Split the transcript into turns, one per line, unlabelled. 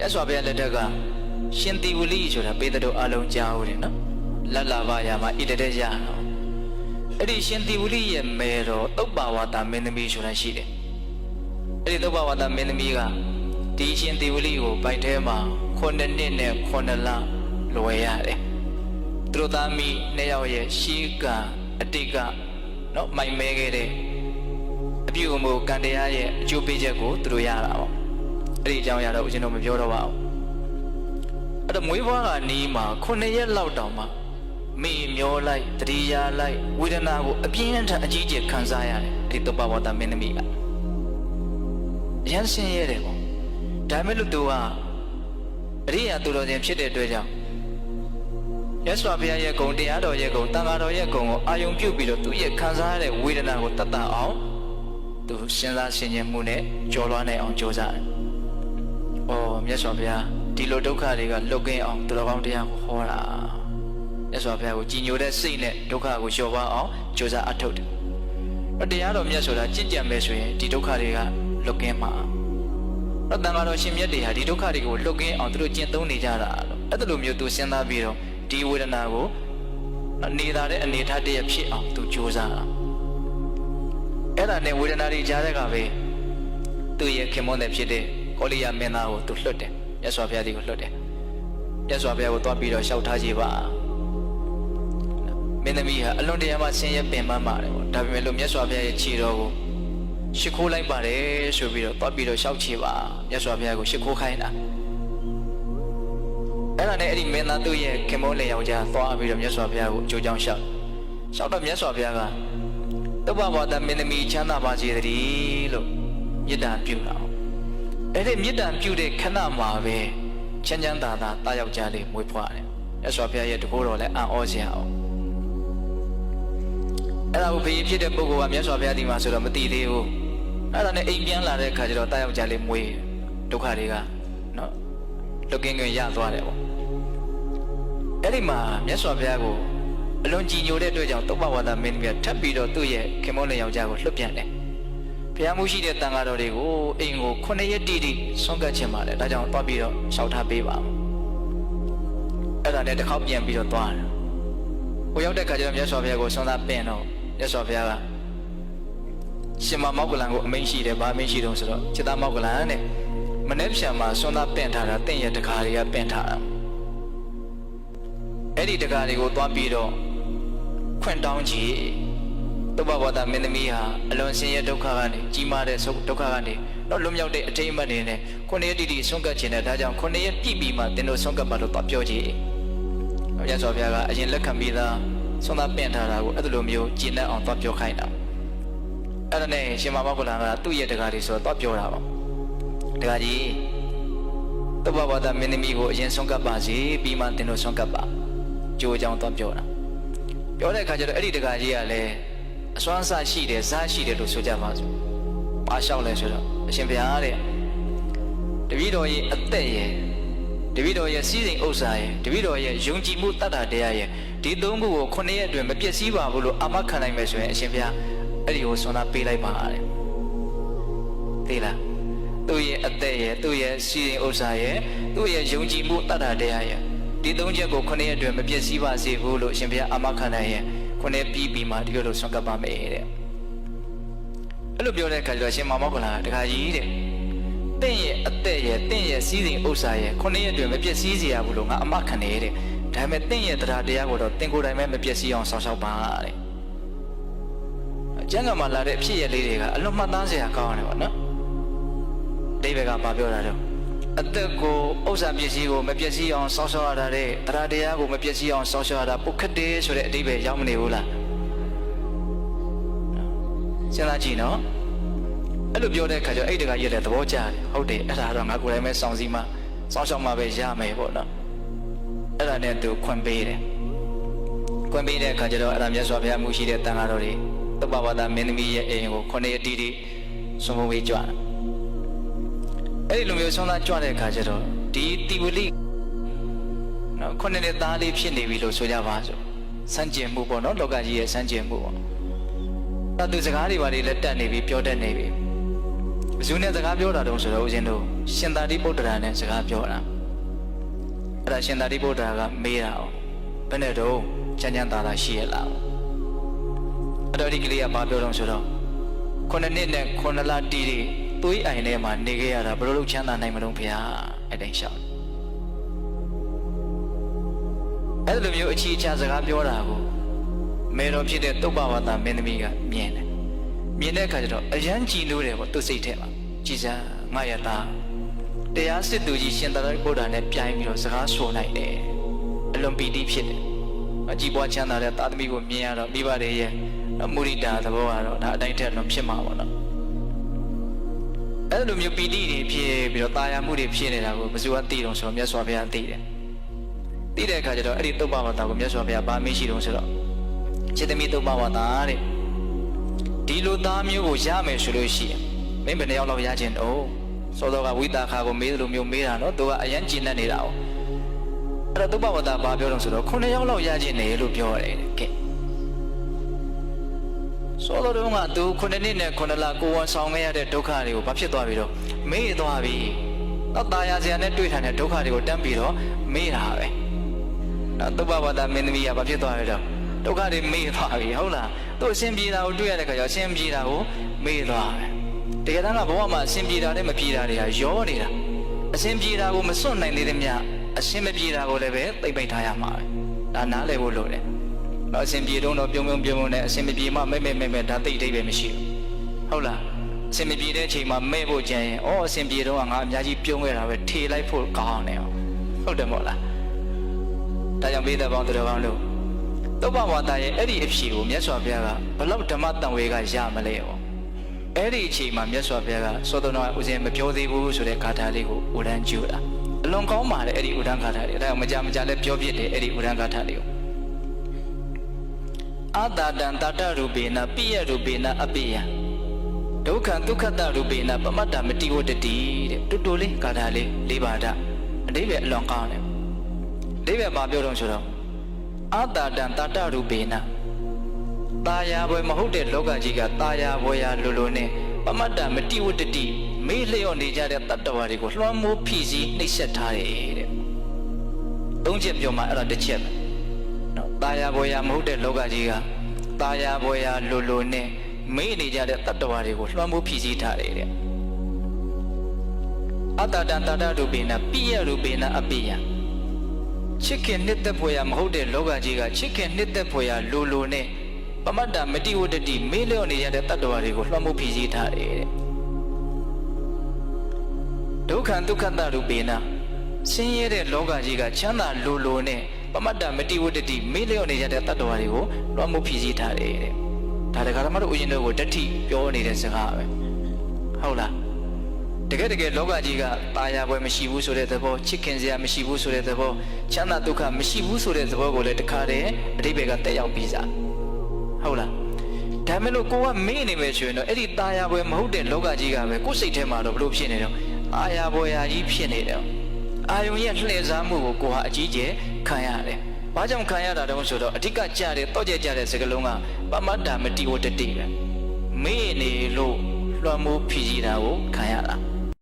ရသော်ဘုရားလက်ထက်ကရှင်တီဝလိဆိုတာပေတတော်အလုံးကြားဦးတယ်နော်လတ်လာပါရမှာဣတတဲ့ရအောင်အဲ့ဒီရှင်တီဝလိရဲ့မဲတော်တုတ်ပါဝါတာမင်းသမီးဆိုတာရှိတယ်အဲ့ဒီတုတ်ပါဝါတာမင်းသမီးကဒီရှင်တီဝလိကိုဗိုက်ထဲမှာ9နှစ်နဲ့9လလွယ်ရတယ်သူတို့သားမိနှစ်ယောက်ရဲ့ရှေးကအတိတ်ကနော်မိုင်မဲခဲ့တဲ့အပြုအမူကံတရားရဲ့အကျိုးပေးချက်ကိုသူတို့ရတာပေါ့ အဲ့ဒီအကြောင်းအရာတော့ဦးဇင်းတို့မပြောတော့ပါဘူးအဲ့တော့မွေးဖွားကနီးမှာ9ရက်လောက်တောင်မှမိမျောလိုက်တတိယလိုက်ဝေဒနာကိုအပြင်းထန်အကြီးကျယ်ခံစားရတယ်အဲ့ဒီတပ္ပဝတ္တမင်းသမီးကအရန်ဆင်းရဲတယ်ပေါ့ဒါမဲ့လို့သူကအရိယာသူတော်ချင်းဖြစ်တဲ့အတွက်ကြောင့်ရသော်ဘုရားရဲ့ဂုံတရားတော်ရဲ့ဂုံတန်ဃာတော်ရဲ့ဂုံကိုအာယုံပြုတ်ပြီးတော့သူရဲ့ခံစားရတဲ့ဝေဒနာကိုတတ်တတ်အောင်သူစဉ်းစားဆင်ခြင်မှုနဲ့ကြော်လွှားနိုင်အောင်ကြိုးစားတယ်။ အော်မြတ်စွာဘုရားဒီလိုဒုက္ခတွေကလွတ်ကင်းအောင်သူတော်ကောင်းတရားကိုဟောတာ။မြတ်စွာဘုရားကိုကြည်ညိုတဲ့စိတ်နဲ့ဒုက္ခကိုလျှော့ပါအောင်ကြိုးစားအထုတ်တယ်။တရားတော်မြတ်ဆိုတာကြင်ကြံပဲဆိုရင်ဒီဒုက္ခတွေကလွတ်ကင်းမှာ။တော့တန်ဃာတော်ရှင်မြတ်တွေဟာဒီဒုက္ခတွေကိုလွတ်ကင်းအောင်သူတို့ကျင့်သုံးနေကြတာလို့အဲ့ဒါလိုမျိုးသူစဉ်းစားပြီးတော့ဒီဝေဒနာကိုနေတာတဲ့အနေထားတည်းဖြစ်အောင်သူကြိုးစားတာအဲ့ဒါနဲ့ဝေဒနာတွေကြားတဲ့ကပဲသူ့ရဲ့ခင်မွန်းတဲ့ဖြစ်တဲ့ ကောလိယမင်းသားကိုသူလွှတ်တယ်မြတ်စွာဘုရားဒီကိုလွှတ်တယ်မြတ်စွာဘုရားကိုသွားပြီးတော့ရှောက်ထားကြပါမင်းသမီးဟာအလွန်တရာမှဆင်းရဲပင်ပန်းပါတယ်ပေါ့ဒါပေမဲ့လို့မြတ်စွာဘုရားရဲ့ခြေတော်ကိုရှ िख ိုးလိုက်ပါတယ်ဆိုပြီးတော့သွားပြီးတော့ရှောက်ချေပါမြတ်စွာဘုရားကိုရှ िख ိုးခိုင်းတာအဲ့ဒါနဲ့အဲ့ဒီမင်းသားသူ့ရဲ့ခင်မုန်းလေယောက်ျားသွားပြီးတော့မြတ်စွာဘုရားကိုအကျိုးကြောင့်ရှောက်ရှောက်တော့မြတ်စွာဘုရားကတုပ္ပဘောတမင်းသမီးချမ်းသာပါစေတည်းလို့မေတ္တာပြုတာ အဲ့ဒီမေတ္တာပြုတဲ့ခဏမှာပဲချမ်းချမ်းသာသာတာယောက်ျားလေးမွေးဖွားတယ်မြတ်စွာဘုရားရဲ့တကိုးတော်လည်းအံ့ဩစရာအောင်အဲ့ဒါကိုဖေးဖြစ်တဲ့ပုဂ္ဂိုလ်ကမြတ်စွာဘုရားဒီမှာဆိုတော့မသိသေးဘူးအဲ့ဒါနဲ့အိမ်ပြန်လာတဲ့အခါကျတော့တာယောက်ျားလေးမွေးဒုက္ခတွေကနော်လွတ်ကင်းကင်းရသွားတယ်ပေါ့အဲ့ဒီမှာမြတ်စွာဘုရားကိုအလွန်ကြည်ညိုတဲ့အတွက်ကြောင့်တုပ္ပဝါဒမင်းကြီးကထပ်ပြီးတော့သူ့ရဲ့ခင်မောလင်ယောက်ျားကိုလွတ်ပြန်တယ်ဘု ရားမှုရှိတဲ့တန်ဃာတော်တွေကိုအိမ်ကိုခုနှစ်ရက်တိတိဆွန့်ကပ်ခြင်းပါတယ်ဒါကြောင့်သွားပြီးတော့ရှောက်ထားပေးပါမယ်အဲ့ဒါနဲ့တစ်ခေါက်ပြန်ပြီးတော့သွားတယ်ဟိုရောက်တဲ့ခါကျတော့မြတ်စွာဘုရားကိုဆွမ်းသားပင့်တော့မြတ်စွာဘုရားကရှင်မမောက်ကလန်ကိုအမိန့်ရှိတယ်ဗာအမိန့်ရှိတော့ဆိုတော့จิตမောက်ကလန်နဲ့မနေ့ဖြန်မှာဆွမ်းသားပင့်ထားတာတင့်ရဲ့တခါတွေကပင့်ထားတာအဲ့ဒီတခါတွေကိုသွားပြီးတော့ခွင့်တောင်းကြည့် တုပ္ပဝတ္တမင်းသမီးဟာအလွန်ဆင်းရဲဒုက္ခကနေကြီးမားတဲ့ဒုက္ခကနေတော့လွတ်မြောက်တဲ့အထိမ်းအမှတ်တွေနဲ့ခုနှစ်ရက်တိတိဆုံးကပ်ခြင်းနဲ့ဒါကြောင့်ခုနှစ်ရက်ပြည့်ပြီးမှသင်တို့ဆုံးကပ်ပါလို့တော့ပြောကြည့်။ဘုရားစွာဘုရားကအရင်လက်ခံပြီးသားဆုံးသားပင့်ထားတာကိုအဲ့လိုမျိုးကျင့်တတ်အောင်တော့ပြောခိုင်းတာ။အဲ့ဒါနဲ့ရှင်မမောကလန်ကသူ့ရဲ့တကားတွေဆိုတော့ပြောတာပေါ့။တကားကြီးတုပ္ပဝတ္တမင်းသမီးကိုအရင်ဆုံးကပ်ပါစေပြီးမှသင်တို့ဆုံးကပ်ပါ။ကြိုးကြောင်တော့ပြောတာ။ပြောတဲ့အခါကျတော့အဲ့ဒီတကားကြီးကလည်း အစွမ်းစားရှိတယ်ဇာရှိတယ်လို့ဆိုကြပါစို့။ဘာလျှောက်လဲဆိုတော့အရှင်ဘုရားတဲ့တပည့်တော်ရဲ့အသက်ရဲ့တပည့်တော်ရဲ့စီးစိမ်ဥစ္စာရဲ့တပည့်တော်ရဲ့ယုံကြည်မှုတတ်တာတရားရဲ့ဒီသုံးခုကိုခုနှစ်ရက်အတွင်းမပြည့်စည်ပါဘူးလို့အာမခံနိုင်မယ်ဆိုရင်အရှင်ဘုရားအဲ့ဒီကိုဆွမ်းသားပေးလိုက်ပါတဲ့သိလားသူ့ရဲ့အသက်ရဲ့သူ့ရဲ့စီးစိမ်ဥစ္စာရဲ့သူ့ရဲ့ယုံကြည်မှုတတ်တာတရားရဲ့ဒီသုံးချက်ကိုခုနှစ်ရက်အတွင်းမပြည့်စည်ပါစေဘူးလို့အရှင်ဘုရားအာမခံနိုင်ရင် ခုနှစ်ပြီးပြီးမှဒီလိုလိုဆွမ်းကပ်ပါမယ်တဲ့အဲ့လိုပြောတဲ့အခါကျတော့ရှင်မောင်မောကလာတခါကြီးတဲ့တင့်ရဲ့အသက်ရဲ့တင့်ရဲ့စီးစိမ်ဥစ္စာရဲ့ခုနှစ်ရက်အတွင်းမပြည့်စည်စေရဘူးလို့ငါအမခံနေတဲ့ဒါပေမဲ့တင့်ရဲ့တရားတရားကိုတော့တင်ကိုယ်တိုင်ပဲမပြည့်စည်အောင်ဆောင်ရှောက်ပါတဲ့အကျဉ်းကမှာလာတဲ့အဖြစ်ရလေးတွေကအလွန်မှတ်သားစရာကောင်းတယ်ပေါ့နော်အိဗေကဘာပြောတာတော့ အသက်ကိုဥစ္စာပစ္စည်းကိုမပျက်စီးအောင်စောင့်ရှောက်ရတာတဲ့တရားတရားကိုမပျက်စီးအောင်စောင့်ရှောက်ရတာပုခတ်တယ်ဆိုတဲ့အတိပ္ပယ်ရောက်မနေဘူးလားစဉ်းစားကြည့်နော်အဲ့လိုပြောတဲ့အခါကျတော့အဲ့တကကြီးလည်းသဘောကျတယ်ဟုတ်တယ်အဲ့ဒါတော့ငါကိုယ်တိုင်ပဲစောင့်စည်းမှစောင့်ရှောက်မှပဲရမယ်ပေါ့နော်အဲ့ဒါနဲ့သူခွင့်ပေးတယ်ခွင့်ပေးတဲ့အခါကျတော့အဲ့ဒါမြတ်စွာဘုရားမူရှိတဲ့တန်ဃာတော်တွေသုဘဝတ္တမင်းသမီးရဲ့အိမ်ကိုခုနှစ်အတီးတီဆုံးမဝေးကြွတယ် အဲ့ဒီလိုမျိုးဆုံးသားကြွတဲ့အခါကျတော့ဒီတိဝလိနော်ခုနှစ်နှစ်သားလေးဖြစ်နေပြီလို့ဆိုကြပါစို့စံကျင်မှုပေါ့နော်လောကကြီးရဲ့စံကျင်မှုပေါ့အဲ့သူစကားတွေဘာတွေလက်တက်နေပြီပြောတတ်နေပြီဘယ်သူနဲ့စကားပြောတာတုံးဆိုတော့ဦးဇင်းတို့ရှင်သာတိပုတ္တရာနဲ့စကားပြောတာအဲ့ဒါရှင်သာတိပုတ္တရာကမေးတာ哦ဘယ်နဲ့တော့ချမ်းချမ်းသာသာရှိရလားအဲ့တော့ဒီကလေးကဘာပြောတော့ဆိုတော့ခုနှစ်နှစ်နဲ့ခုနှစ်လတီးတီး သွေးအိုင်ထဲမှာနေခဲ့ရတာဘယ်လိုလုပ်ချမ်းသာနိုင်မလို့ဖေဟာအဲ့တိုင်းရှောက်အဲ့လိုမျိုးအချီအချာစကားပြောတာကိုမေတော်ဖြစ်တဲ့တုပ္ပဝါဒမင်းသမီးကမြင်တယ်မြင်တဲ့အခါကျတော့အယမ်းကြည်လို့တယ်ပေါ့သူ့စိတ်ထဲမှာကြည်စမ်းငါရတာတရားစစ်သူကြီးရှင်သာရိပုတ္တရာနဲ့ပြိုင်ပြီးတော့စကားဆိုနိုင်တယ်အလွန်ပီတိဖြစ်တယ်အကြည်ပွားချမ်းသာတဲ့သာသမီကိုမြင်ရတော့မိဘတွေရဲ့မုရိတာသဘောကတော့ဒါအတိုင်းထက်လွန်ဖြစ်မှာပေါ့နော် အဲ့လိုမျိုးပီတိတွေဖြစ်ပြီးတော့တာယာမှုတွေဖြစ်နေတာကိုဘယ်သူကသိတော့ဆိုတော့မြတ်စွာဘုရားသိတယ်သိတဲ့အခါကျတော့အဲ့ဒီတုပ္ပဝါဒကိုမြတ်စွာဘုရားဗာမေးရှိတော့ဆိုတော့စေတမိတုပ္ပဝါဒတဲ့ဒီလိုသားမျိုးကိုရမယ်ဆိုလို့ရှိရင်မင်းဘယ်နှယောက်လောက်ရခြင်းတော့စောစောကဝိတာခါကိုမေးတယ်လို့မျိုးမေးတာနော်သူကအယံကျဉ်နေနေတာ哦အဲ့တော့တုပ္ပဝါဒဘာပြောတော့ဆိုတော့9ယောက်လောက်ရခြင်းတယ်လို့ပြောရတယ်ကဲ စောစောတုန်းကသူ9နှစ်နဲ့9လကိုဝန်ဆောင်ခဲ့ရတဲ့ဒုက္ခတွေကိုဘာဖြစ်သွားပြီတော့မေးသွားပြီတော့ตายာစရာနဲ့တွေ့ထိုင်တဲ့ဒုက္ခတွေကိုတန်းပြီးတော့မေးတာပဲတော့တုပ္ပဝါဒမင်းသမီးကဘာဖြစ်သွားလဲတော့ဒုက္ခတွေမေးသွားပြီဟုတ်လားသူအရှင်ပြေတာကိုတွေ့ရတဲ့ခါကျတော့အရှင်ပြေတာကိုမေးသွားတယ်တကယ်တမ်းကဘဝမှာအရှင်ပြေတာနဲ့မပြေတာတွေကရောနေတာအရှင်ပြေတာကိုမစွန့်နိုင်သေးသမျှအရှင်မပြေတာကိုလည်းပဲသိမ့်ပိတ်ထားရမှာပဲဒါနားလည်ဖို့လိုတယ်တော့ အရှင်ပြေတော့တော့ပြုံပြုံပြုံပြုံနဲ့အရှင်မပြေမှမဲ့မဲ့မဲ့မဲ့ဒါသိအဓိပ္ပာယ်မရှိဘူးဟုတ်လားအရှင်မပြေတဲ့အချိန်မှာမဲ့ဖို့ကြံရင်အော်အရှင်ပြေတော့ကငါအများကြီးပြုံးခဲ့တာပဲထေလိုက်ဖို့ကောင်းတယ်ဟုတ်တယ်မို့လားဒါကြောင့်ပေးတဲ့ပေါင်းသူတော်ကောင်းတို့သုဘဝါဒရဲ့အဲ့ဒီအဖြေကိုမြတ်စွာဘုရားကဘလောက်ဓမ္မတန်ဝေကရမလဲရောအဲ့ဒီအချိန်မှာမြတ်စွာဘုရားကသောတော်တော်ဦးဇင်းမပြောသေးဘူးဆိုတဲ့ဂါထာလေးကိုဥဒန်းကျူတာအလွန်ကောင်းပါတယ်အဲ့ဒီဥဒန်းဂါထာလေးဒါကြောင့်မကြမကြလဲပြောပြတယ်အဲ့ဒီဥဒန်းဂါထာလေးကို အာတာတံတာတရူပေနပိယရူပေနအပိယဒုက္ခဒုက္ခတရူပေနပမတ္တမတိဝတတိတဲ့တူတူလေးကာထာလေးလေးပါဒအတိပဲအလွန်ကောင်းတယ်အတိပဲမပြောတော့ဆိုတော့အာတာတံတာတရူပေနတာယာဘွယ်မဟုတ်တဲ့လောကကြီးကတာယာဘွယ်ရာလူလူနဲ့ပမတ္တမတိဝတတိမေးလျော့နေကြတဲ့တတ္တဝါတွေကိုလွှမ်းမိုးဖြည့်ဆည်းနှိပ်စက်ထားတယ်တဲ့သုံးချက်ပြောမှအဲ့ဒါတစ်ချက်ပဲ နော်ตาယာဘွယ်ရာမဟုတ်တဲ့လောကကြီးကตาယာဘွယ်ရာလိုလိုနဲ့မေးနေကြတဲ့တတ္တဝါတွေကိုလွှမ်းမိုးဖြည့်ဆည်းထားတယ်တဲ့အတ္တတံတတ္တရူပေနပိယရူပေနအပိယချစ်ခင်နှစ်သက်ဖွယ်ရာမဟုတ်တဲ့လောကကြီးကချစ်ခင်နှစ်သက်ဖွယ်ရာလိုလိုနဲ့ပမတ္တမတိဝတ္တတိမေးလျော့နေရတဲ့တတ္တဝါတွေကိုလွှမ်းမိုးဖြည့်ဆည်းထားတယ်တဲ့ဒုက္ခံဒုက္ခတရူပေနဆင်းရဲတဲ့လောကကြီးကချမ်းသာလိုလိုနဲ့ ပမတ္တမတိဝတ္တတိမေးလျော့နေရတဲ့တတ္တဝါတွေကိုလွှမ်းမိုးဖြည့်ဆည်းထားတယ်တဲ့ဒါတက္ကရာမတို့ဦးရှင်တို့ကိုတတိပြောနေတဲ့စကားပဲဟုတ်လားတကယ်တကယ်လောကကြီးကตาယာပွဲမရှိဘူးဆိုတဲ့သဘောချစ်ခင်စရာမရှိဘူးဆိုတဲ့သဘောချမ်းသာဒုက္ခမရှိဘူးဆိုတဲ့သဘောကိုလည်းတခါတည်းအတိပ္ပယ်ကတက်ရောက်ပြီးစားဟုတ်လားဒါမဲ့လို့ကိုကမေ့နေမယ်ဆိုရင်တော့အဲ့ဒီตาယာပွဲမဟုတ်တဲ့လောကကြီးကပဲကိုယ်စိတ်ထဲမှာတော့ဘလို့ဖြစ်နေတော့အာယာပွဲရာကြီးဖြစ်နေတယ် အာယုံရဲ့လှည့်စားမှုကိုကိုဟာအကြီးကျယ်ခံရတယ်။ဘာကြောင့်ခံရတာတုံးဆိုတော့အဓိကကြတဲ့တောကျကြတဲ့စကလုံးကပမတ္တာမတိဝတ္တတိပဲ။မေ့နေလို့လွှမ်းမိုးဖြည့်စည်းတာကိုခံရတာ။